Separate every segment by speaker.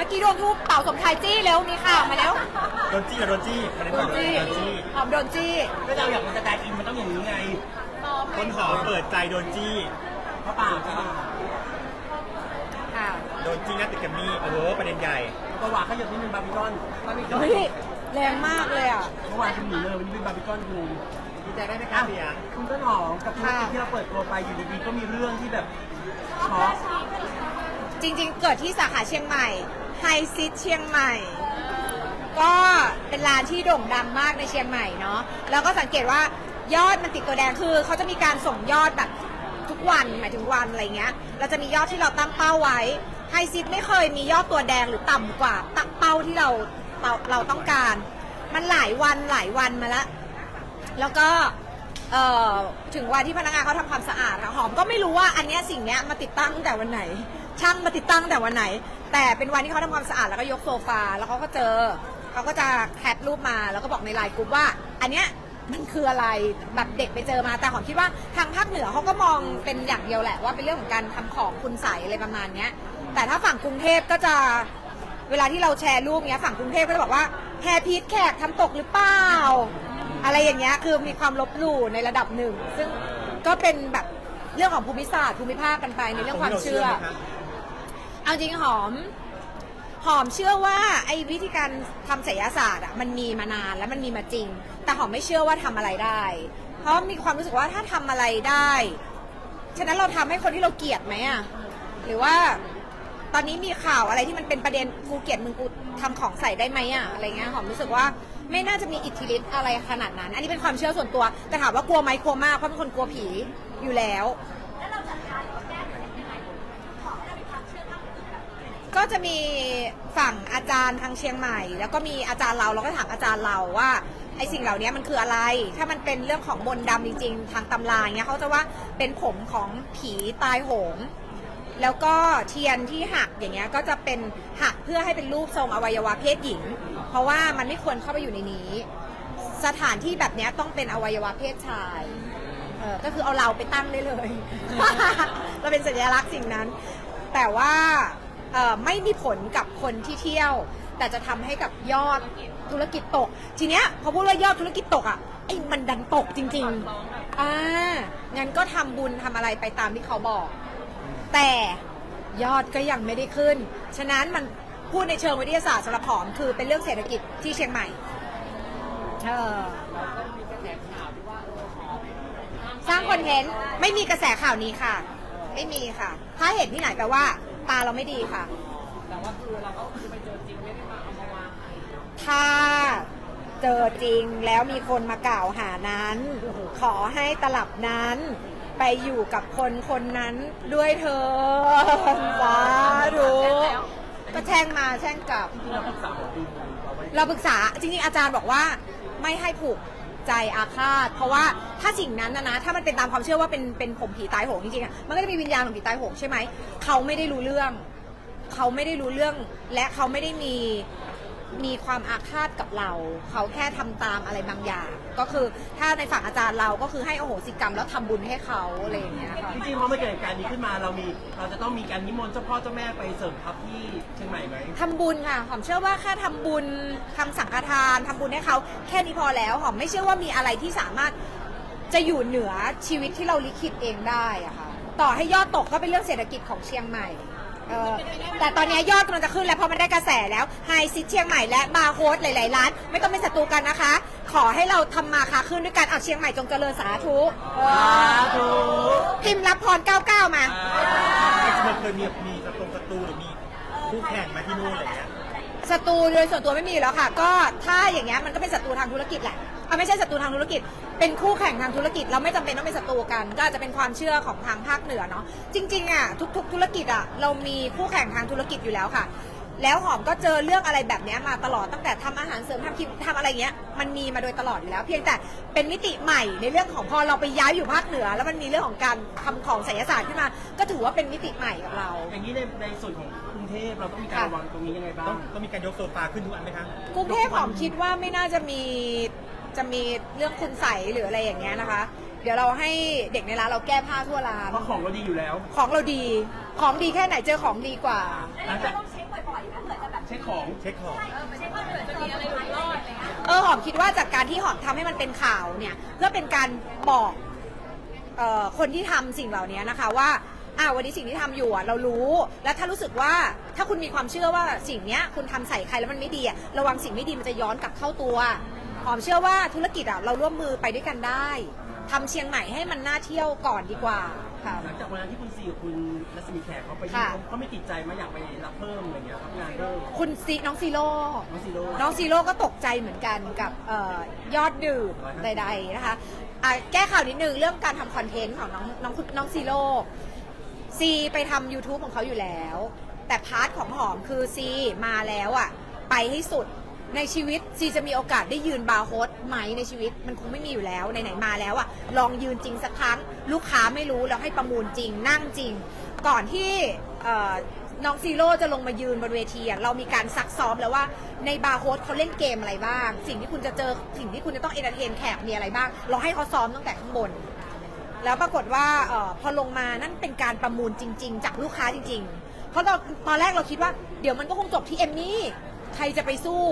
Speaker 1: มื่อกี้ดวงทูปเป่าสมชายจี้เร็วมีข่าวมาแล้ว
Speaker 2: โดนจี้กับโดนจี้ประเด็น
Speaker 1: โด
Speaker 2: ก่อน
Speaker 1: น
Speaker 2: โด
Speaker 1: จี้
Speaker 2: นจี้
Speaker 1: หอมโดนจี้
Speaker 3: ก็เราอยากมันจะได้อินมันต้องอย่างนี้ไง
Speaker 2: คนหอมเปิดใจโดนจี้
Speaker 3: เพราะป่าใช่ป่ะ
Speaker 1: ค่ะ
Speaker 2: โดนจี้หน้าตึกแกรมมี่โอ้โหประเด็นใหญ่
Speaker 3: ประวัติเขาหยดนิดนึงบาร์บีคอนบาร์บีคอน
Speaker 1: เฮ้ยแรงมากเลยอะ
Speaker 3: เมื่อวานคุณหนีเลยวันนี้เป็นบาร์บีคอนคุณ
Speaker 2: ดีใจได้ไหมครับเสีย
Speaker 3: คุณต้นหอมกับธุรกิจที่เราเปิดตัวไปอยู่ดีๆก็มีเรื่องที่แบบช็อก
Speaker 1: จริง ๆ เกิดที่สาขาเชียงใหม่ ไฮซิตเชียงใหม่ ก็เป็นร้านที่โด่งดังมากในเชียงใหม่เนาะแล้วก็สังเกตว่ายอดมันติดตัวแดงคือเขาจะมีการส่งยอดแบบทุกวันหมายถึงวันอะไรเงี้ย เราจะมียอดที่เราตั้งเป้าไว้ไฮซิตไม่เคยมียอดตัวแดงหรือต่ำกว่าตั้งเป้าที่เราเราเราต้องการ มันหลายวันหลายวันมาแล้วแล้วก็ถึงวันที่พนักงานเขาทำความสะอาดอะหอมก็ไม่รู้ว่าอันเนี้ยสิ่งเนี้ยมาติดตั้งตั้งแต่วันไหน ช่างมาติดตั้งแต่วันไหน แต่เป็นวันที่เขาทำความสะอาดแล้วก็ยกโซฟาแล้วเขาก็เจอเขาก็จะแคปรูปมาแล้วก็บอกในไลน์กลุ่มว่า อันเนี้ยมันคืออะไรแบบเด็กไปเจอมาแต่หอมคิดว่าทางภาคเหนือเขาก็มองเป็นอย่างเดียวแหละว่าเป็นเรื่องของการทำของคุณใสอะไรประมาณเนี้ย แต่ถ้าฝั่งกรุงเทพก็จะเวลาที่เราแชร์รูปเนี้ยฝั่งกรุงเทพก็จะบอกว่าแฮพีทแขกทำตกหรือเปล่า อะไรอย่างเงี้ยคือมีความลบหลู่ในระดับหนึ่ง ซึ่งก็เป็นแบบเรื่องของภูมิศาสตร์ภูมิภาคกันไปในเรื่องความเชื่อเอาจริงหอม หอมเชื่อว่าไอ้วิธีการทำศิลศาสตร์อะมันมีมานานแล้วมันมีมาจริง แต่หอมไม่เชื่อว่าทำอะไรได้ เพราะมีความรู้สึกว่าถ้าทำอะไรได้ ฉะนั้นเราทำให้คนที่เราเกลียดไหมอะหรือว่าตอนนี้มีข่าวอะไรที่มันเป็นประเด็นกูเกลียดมึงกูทำของใส่ได้ไหมอะอะไรเงี้ยหอมรู้สึกว่าไม่น่าจะมีอิทธิฤทธิ์อะไรขนาดนั้น อันนี้เป็นความเชื่อส่วนตัวแต่ถามว่ากลัวไหมกลัวมากเพราะเป็นคนกลัวผีอยู่แล้ว จะมีฝั่งอาจารย์ทางเชียงใหม่ แล้วก็มีอาจารย์เราเราก็ถามอาจารย์เราว่าไอสิ่งเหล่านี้มันคืออะไร ถ้ามันเป็นเรื่องของมนต์ดำจริงๆ ทางตำราเงี้ยเขาจะว่าเป็นผมของผีตายโหง แล้วก็เทียนที่หักอย่างเงี้ยก็จะเป็นหักเพื่อให้เป็นรูปทรงอวัยวะเพศหญิง เพราะว่ามันไม่ควรเข้าไปอยู่ในนี้ สถานที่แบบเนี้ยต้องเป็นอวัยวะเพศชายเออก็คือเอาเราไปตั้งได้เลย เราเป็นสัญลักษณ์สิ่งนั้น แต่ว่า เอ่อไม่มีผลกับคนที่เที่ยว แต่จะทำให้กับยอดธุรกิจตก ทีเนี้ยพอพูดว่ายอดธุรกิจตกอะไอ้มันดันตกจริงๆอ่างั้นก็ทำบุญทำอะไรไปตามที่เขาบอก แต่ยอดก็ยังไม่ได้ขึ้น ฉะนั้นมันพูดในเชิงวิทยาศาสตร์สำหรับหอมคือเป็นเรื่องเศรษฐกิจที่เชียงใหม่ เออสร้างคอนเทนต์ไม่มีกระแสข่าวนี้ค่ะ ไม่มีค่ะ ถ้าเห็นที่ไหนแปลว่า ตาเราไม่ดีค่ะ
Speaker 3: แต่ว่าคือเราก็คือไปเจอจริงไม่ได้มาเอามาวาง
Speaker 1: ถ้าเจอจริงแล้วมีคนมากล่าวหานั้น ขอให้ตลับนั้น ไปอยู่กับคนคนนั้นด้วยเธอสาธุก็แช่งมาแช่งกลับ
Speaker 3: ที่เราปรึกษาหมอดูเอาไว้
Speaker 1: เราปรึกษาจริงๆอาจารย์บอกว่าไม่ให้ผูก ใจอาฆาต เพราะว่าถ้าสิ่งนั้นนะนะ ถ้ามันเป็นตามความเชื่อว่าเป็นเป็นผมผีตายโหงจริงๆอะมันก็จะมีวิญญาณของผีตายโหงใช่ไหมเขาไม่ได้รู้เรื่อง เขาไม่ได้รู้เรื่อง และเขาไม่ได้มี มีความอาฆาตกับเรา เขาแค่ทำตามอะไรบางอย่าง ก็คือถ้าในฝั่งอาจารย์เราก็คือให้โอโหสิกรรมแล้วทำบุญให้เขาอะไรอย่างเงี้ยค่ะ
Speaker 3: จริงๆพอมาเกิดเหตุการณ์นี้ขึ้นมาเรามี เราจะต้องมีการนิมนต์เจ้าพ่อเจ้าแม่ไปเสริมทัพที่เชียงใหม่ไหม
Speaker 1: ทำบุญค่ะหอมเชื่อว่าแค่ทำบุญทำสังฆทานทำบุญให้เขาแค่นี้พอแล้วหอมไม่เชื่อว่ามีอะไรที่สามารถจะอยู่เหนือชีวิตที่เราลิขิตเองได้อะค่ะต่อให้ยอดตกก็เป็นเรื่องเศรษฐกิจของเชียงใหม่ เออแต่ตอนนี้ยอดกำลังจะขึ้นแล้วเพราะมันได้กระแสแล้วไฮซิตเชียงใหม่และบาร์โฮสหลายๆร้าน ไม่ต้องเป็นศัตรูกันนะคะ ขอให้เราทำมาค้าขึ้นด้วยกันเอาเชียงใหม่จงเจริญสาธุเออ
Speaker 3: ธุ
Speaker 1: พิมพ์รับพร 99 มา
Speaker 2: มันเคยมีมีศัตรูศัตรูหรือมีคู่แข่งมาที่นู่นอะไรเงี้ย
Speaker 1: ศัตรูโดยส่วนตัวไม่มีอยู่แล้วค่ะ ก็ถ้าอย่างเงี้ยมันก็เป็นศัตรูทางธุรกิจแหละเอาไม่ใช่ศัตรูทางธุรกิจ เป็นคู่แข่งทางธุรกิจ เราไม่จำเป็นต้องเป็นศัตรูกัน ก็อาจจะเป็นความเชื่อของทางภาคเหนือเนาะจริงๆอะทุก ๆ ธุรกิจอะเรามีคู่แข่งทางธุรกิจอยู่แล้วค่ะ แล้วหอมก็เจอเรื่องอะไรแบบเนี้ยมาตลอดตั้งแต่ทำอาหารเสริมทำคลิปทำอะไรเงี้ยมันมีมาโดยตลอดอยู่แล้ว เพียงแต่เป็นมิติใหม่ในเรื่องของพอเราไปย้ายอยู่ภาคเหนือ แล้วมันมีเรื่องของการทำของไสยศาสตร์ขึ้นมา ก็ถือว่าเป็นมิติใหม่กับเรา
Speaker 3: อย่างนี้ในในส่วนของ เทพเราต้องมีการระวังตรงนี้ยังไงบ้า
Speaker 2: ต้องงต้องมีการยกโซฟาขึ้นทุกอันไหมคะ
Speaker 1: กรุงเทพหอมคิดว่าไม่น่าจะมีจะมีเรื่องคุณใสยหรืออะไรอย่างเงี้ยนะคะ เดี๋ยวเราให้เด็กในร้านเราแก้ผ้าทั่วร้าน
Speaker 3: เพราะของเราดีอยู่แล้ว
Speaker 1: ของเราดี ของดีแค่ไหนเจอของดีกว่า
Speaker 3: หลังจาก
Speaker 4: ต้องเช็คบ่อยๆนะเผื่อจะแบบ
Speaker 3: เช็คของ
Speaker 2: เช็คของ
Speaker 1: เออหอมคิดว่าจากการที่หอมทำให้มันเป็นข่าวเนี่ยเพื่อเป็นการบอกเอ่อคนที่ทำสิ่งเหล่านี้นะคะว่า อ่าวันนี้สิ่งที่ทำอยู่อะเรารู้ และถ้ารู้สึกว่าถ้าคุณมีความเชื่อว่าสิ่งเนี้ยคุณทำใส่ใครแล้วมันไม่ดีอะระวังสิ่งไม่ดีมันจะย้อนกลับเข้าตัวหอมเชื่อว่าธุรกิจอะเราร่วมมือไปด้วยกันได้ทำเชียงใหม่ให้มันน่าเที่ยวก่อนดีกว่าค่ะ
Speaker 3: หลังจากวันนั้นที่คุณซีกับคุณรัศมีแขกเขาไปยื่
Speaker 1: ค่ะ
Speaker 3: นเขาไม่ติดใจมาอยากไปรับเพิ่มอะไรเงี้ยรับงานเพิ่ม
Speaker 1: คุณซีน้องซีโร่
Speaker 3: น้องซีโร่
Speaker 1: น้องซีโร่ก็ตกใจเหมือนกันกับเออยอดดื่มใดๆนะคะอะแก้ข่าวนิดนึงเรื่องการทำคอนเทนต์ของน้องน้องน้องซีโร่ ซีไปทำ YouTube ของเขาอยู่แล้ว แต่พาร์ทของหอมคือซีมาแล้วอะไปให้สุดในชีวิตซีจะมีโอกาสได้ยืนบาร์โฮสไหมในชีวิตมันคงไม่มีอยู่แล้วไหนๆมาแล้วอะลองยืนจริงสักครั้ง ลูกค้าไม่รู้แล้วให้ประมูลจริงนั่งจริง ก่อนที่เอ่อน้องซีโร่จะลงมายืนบนเวทีอะเรามีการซักซ้อมแล้วว่าในบาร์โฮสเขาเล่นเกมอะไรบ้าง สิ่งที่คุณจะเจอสิ่งที่คุณจะต้องเอนเตอร์เทนแขกมีอะไรบ้าง เราให้เขาซ้อมตั้งแต่ข้างบน แล้วปรากฏว่าเออพอลงมานั่นเป็นการประมูลจริง ๆ จากลูกค้าจริง ๆ เพราะเราตอนแรกเราคิดว่าเดี๋ยวมันก็คงจบที่เอมมี่ใครจะไปสู้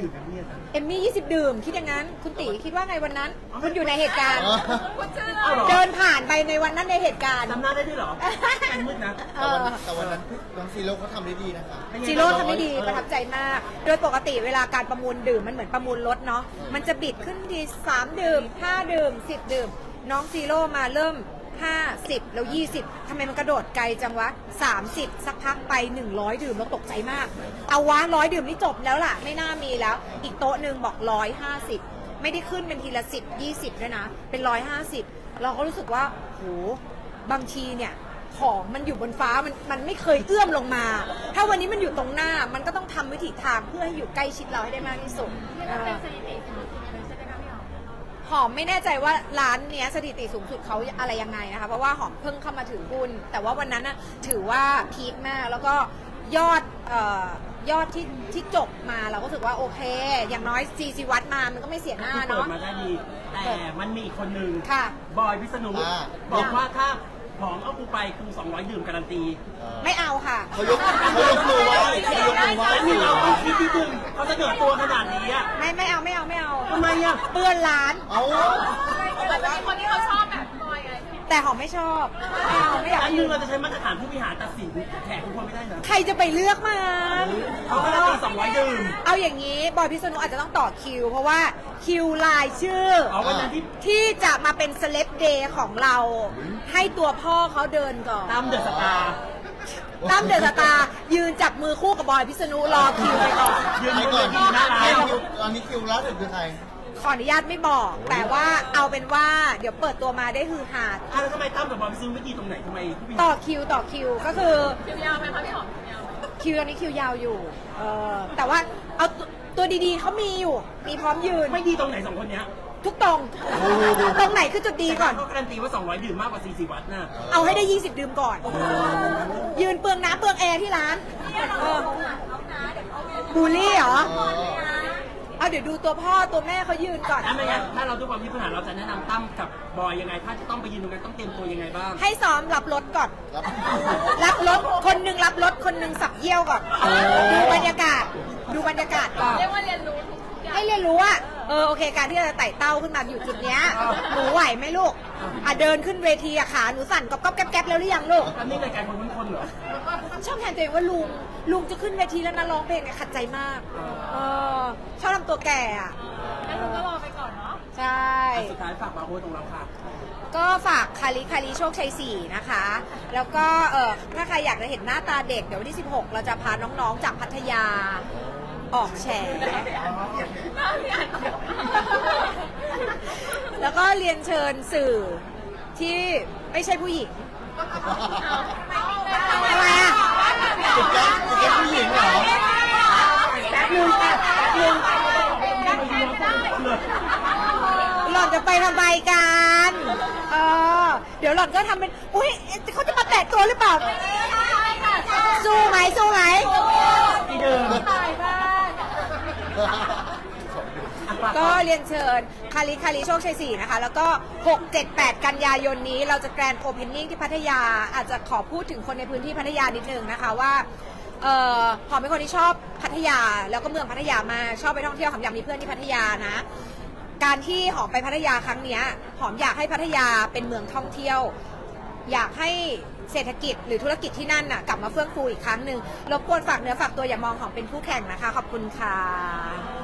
Speaker 3: ดื่มน้ำเนี่ยนะ
Speaker 1: เอมมี่20 ดื่มคิดอย่างนั้น คุณตีคิดว่าไงวันนั้น คุณอยู่ในเหตุการณ์
Speaker 3: เอาเหรอ
Speaker 1: เดินผ่านไปในวันนั้นในเหตุการณ์
Speaker 3: จำหน้าได้ด้วยเหรอแอนมืดนะ
Speaker 1: เอ
Speaker 4: แต่วัน
Speaker 1: อ
Speaker 4: แต่วันนั้นน้องซีโร่เขาทำได้ดีนะคะ
Speaker 1: ซีโร่ทำได้ดีประทับใจมาก โดยปกติเวลาการประมูลดื่มมันเหมือนประมูลรถเนาะมันจะบิดขึ้นทีสามดื่มห้าดื่มสิบดื่ม น้องซีโร่มาเริ่ม 50 แล้ว 20 ทำไมมันกระโดดไกลจังวะ 30 สักพักไป 100 ดื่มแล้วตกใจมาก เอาวะร้อยดื่มนี่จบแล้วล่ะ ไม่น่ามีแล้ว อีกโต๊ะหนึ่งบอก 150 ไม่ได้ขึ้นเป็นทีละ 10 20ด้วยนะ เป็น 150 เราก็รู้สึกว่าโหบางทีเนี่ยของมันอยู่บนฟ้ามันมันไม่เคยเอื้อมลงมา ถ้าวันนี้มันอยู่ตรงหน้ามันก็ต้องทำวิถีทางเพื่อให้อยู่ใกล้ชิดเราให้ได้มากที่สุดเออ หอมไม่แน่ใจว่าร้านเนี้ยสถิติสูงสุดเขาอะไรยังไงนะคะ เพราะว่าหอมเพิ่งเข้ามาถือหุ้น แต่ว่าวันนั้นน่ะถือว่าพีคมากแล้วก็ยอดเอ่อยอดที่ที่จบมาเราก็รู้สึกว่าโอเค อย่างน้อยซีซีวัดมามันก็ไม่เสียหน้า
Speaker 3: คือเปิด
Speaker 1: เนาะ
Speaker 3: มาได้ดี แต่มันมีอีกคนนึง
Speaker 1: ค่ะ
Speaker 3: บอยพิษณุ
Speaker 4: อ่า
Speaker 3: บอกว่าถ้า ผอมเอากูไปกู200ดื่มการันตี
Speaker 1: ไม่เอาค่ะ
Speaker 4: เขายกเขายกมือไหว้เขายกมือไหว้
Speaker 3: แล้วนี่เราต้องคิดนิดนึงเขาเสนอตัวขนาดนี้อะ
Speaker 1: ไม่ไม่เอาไม่เอาไม่เอา
Speaker 3: ทำไมอะ
Speaker 1: เปื้อนร้าน
Speaker 4: เอา
Speaker 1: แต่หอมไม่ชอบ ไม่เอาไม่อยาก
Speaker 3: อัน
Speaker 1: ยื
Speaker 3: นึง
Speaker 1: น
Speaker 3: เราจะใช้มาตรฐานผู้บริหารตัดสินแขกทุกคนไม่ได้นะ
Speaker 1: ใครจะไปเลือกมัน
Speaker 3: เขาการันตี200ดื่ม
Speaker 1: เอาอย่างนี้บอยพิษณุอาจจะต้องต่อคิว เพราะว่าคิวลายชื่อ
Speaker 3: อ๋อวันนั้นที่
Speaker 1: ที่จะมาเป็นเซเลบเดย์ของเรา ให้ตัวพ่อเขาเดินก่อน
Speaker 3: ตามเดอะสตาร์
Speaker 1: ตั้มเดอะสตาร์ยืนจับมือคู่กับบอยพิษณุรอคิวไปก่อน
Speaker 3: ยืน
Speaker 4: ไป
Speaker 3: บน
Speaker 4: ก่
Speaker 3: เว
Speaker 4: อน
Speaker 3: ทีหน้าร้า
Speaker 4: ให้
Speaker 3: น
Speaker 4: คิวตอนนี้คิวล่าสุดคือใคร
Speaker 1: ข ออนุญาตไม่บอก แต่ว่าเอาเป็นว่าเดี๋ยวเปิดตัวมาได้ฮือฮา
Speaker 3: อะแล้วทำไมตั้มกับบอยพิษณุไม่ดีตรงไหนทำไมผู้บริหาร
Speaker 1: ต่อคิวต่อคิวก็คือ คิวยาวไหมคะพี่หอมคิวตอนนี้คิวยาวอยู่เออแต่ว่าเอาตัวตัวดีๆเขามีอยู่ มีพร้อมยืน
Speaker 3: ไม่ดีตรงไหนสองคนเนี้ย
Speaker 1: ทุกตรง ตรงไหนคือจุดดีก่อน
Speaker 3: เขาการันตีว่า 200 ดื่มมากกว่า 40 วัตต์น่ะ
Speaker 1: เอาให้ได้ 20 ดื่มก่อน ยืนเปลืองน้ำเปลืองแอร์ที่ร้านเออบูลลี่เหรอ
Speaker 4: เออ
Speaker 1: เอาเดี๋ยวดูตัวพ่อตัวแม่เขายืนก่อน
Speaker 3: ถ้าไม่งั้นถ้าเราด้วยความที่ผู้บริหารเราจะแนะนำตั้มกับบอยยังไง ถ้าจะต้องไปยืนตรงนั้นต้องเตรียมตัวยังไงบ้าง
Speaker 1: ให้ซ้อมรับรถก่อน
Speaker 4: รับ
Speaker 1: รับรถคนหนึ่งรับรถคนหนึ่งสับเยี่ยวก่อน ดูบรรยากาศ ดูบรรยากาศก่อน
Speaker 5: เรียกว่าเรียนรู้ทุกอย่าง
Speaker 1: ให้เรียนรู้ว่าเออโอเค การที่เราจะไต่เต้าขึ้นมาอยู่จุดเนี้ยหนูไหวไหมลูกอะเดินขึ้นเวทีอะขาหนูสั่นก๊อบก๊อบแก๊บแก๊บแล้วหรือยังลูก
Speaker 3: อันนี้รายการคนทุกคนเหรอ
Speaker 1: ชอบแทนตัวเองว่าลุง ลุงจะขึ้นเวทีแล้วนะร้องเพลงเนี่ยขัดใจมากเออชอบทำตัวแก่อะ
Speaker 5: งั้นคุณก็รอไปก่อนเนาะ
Speaker 1: ใช่
Speaker 3: อะสุดท้ายฝากบาร์โฮสของเราค่ะ
Speaker 1: ก็ฝากคาริคาริโชคชัย4นะคะ แล้วก็เออถ้าใครอยากจะเห็นหน้าตาเด็ก เดี๋ยววันที่ 16 เราจะพาน้องๆจากพัทยาออกแฉแล้วก็เรียนเชิญสื่อที่ไม่ใช่ผู้หญิง ทำไมอะ
Speaker 4: ติดแก๊สติดแก๊สผู้หญิงเหรอ
Speaker 1: แป๊บนึงค่ะแป๊บนึงหล่อนจะไปทำไมกันเออเดี๋ยวหล่อนก็ทำเป็น อุ้ยเขาจะมาแตะตัวหรือเปล่า สู้ไหมสู้ไหม
Speaker 3: ที่เดิมไปบ้าน
Speaker 1: ก็เรียนเชิญคาริคาริโชคชัย4นะคะ แล้วก็ 6 7 8 กันยายนนี้เราจะแกรนด์โอเพนนิ่งที่พัทยา อาจจะขอพูดถึงคนในพื้นที่พัทยานิดนึงนะคะว่าเอ่อหอมเป็นคนที่ชอบพัทยา แล้วก็เมืองพัทยามากชอบไปท่องเที่ยวหอมอยากมีเพื่อนที่พัทยานะ การที่หอมไปพัทยาครั้งเนี้ยหอมอยากให้พัทยาเป็นเมืองท่องเที่ยว อยากให้เศรษฐกิจหรือธุรกิจที่นั่นน่ะกลับมาเฟื่องฟูอีกครั้งหนึ่งรบกวนฝากเนื้อฝากตัวอย่ามองหอมเป็นคู่แข่งนะคะ ขอบคุณค่ะ